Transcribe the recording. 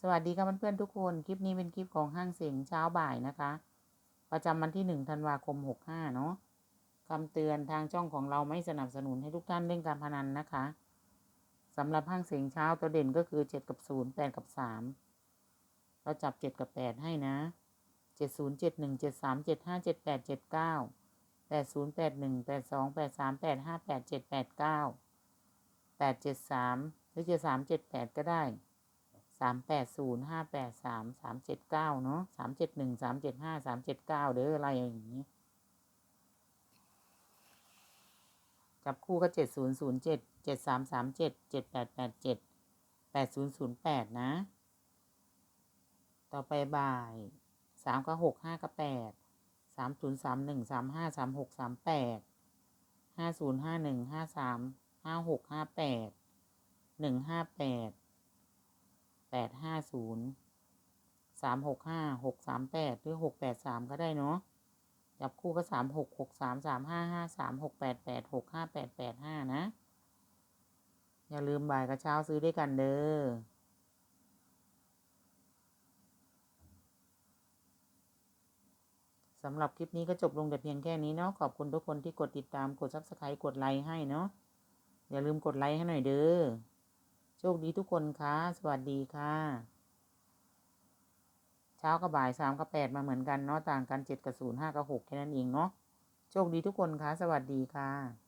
สวัสดีค่ะเพื่อนๆทุกคน คลิปนี้เป็นคลิปของห้างเสียงเช้าบ่ายนะคะ ประจำวันที่หนึ่งธันวาคมหกห้าเนาะคำเตือนทางช่องของเราไม่สนับสนุนให้ทุกท่านเล่นการพนันนะคะสำหรับห้างเสียงเช้าตัวเด่นก็คือเจ็ดกับศูนย์แปดกับสามเราจับเจ็ดกับแปดให้นะเจ็ดศูนย์เจ็ดหนึ่งเจ็ดสามเจ็ดห้าเจ็ดแปดเจ็ดเก้าแปดศูนย์แปดหนึ่งแปดสองแปดสามแปดห้าแปดเจ็ดแปดเก้าแปดเจ็ดสามหรือเจ็ดสามเจ็ดแปดก็ได้ สามแปดศูนย์ห้าแปดสามสามเจ็ดเก้าเนาะสามเจ็ดหนึ่งสามเจ็ดห้าสามเจ็ดเก้าเด้ออะไรอย่างนี้ จับคู่ก็เจ็ดศูนย์ศูนย์เจ็ดเจ็ดสามสามเจ็ดเจ็ดแปดแปดเจ็ดแปดศูนย์ศูนย์แปดนะ ต่อไปบ่ายสามก็หกห้าก็แปดสามศูนย์สามหนึ่งสามห้าสามหกสามแปดห้าศูนย์ห้าหนึ่งห้าสามห้าหกห้าแปดหนึ่งห้าแปด แปดห้าศูนย์สามหกห้าหกสามแปดหรือหกแปดสามก็ได้เนาะจับคู่ก็สามหกหกสามสามห้าห้าสามหกแปดแปดหกห้าแปดแปดห้านะ อย่าลืมบ่ายกับเช้าซื้อด้วยกันเด้อสำหรับคลิปนี้ก็จบลงแต่เพียงแค่นี้เนาะขอบคุณทุกคนที่กดติดตามกดซับสไครต์กดไลค์ให้เนาะอย่าลืมกดไลค์ให้หน่อยเด้อ โชคดีทุกคนค่ะ สวัสดีค่ะ เช้ากับบ่ายสามกับแปดมาเหมือนกันเนาะต่างกันเจ็ดกับศูนย์ห้ากับหกแค่นั้นเองเนาะโชคดีทุกคนค่ะ สวัสดีค่ะ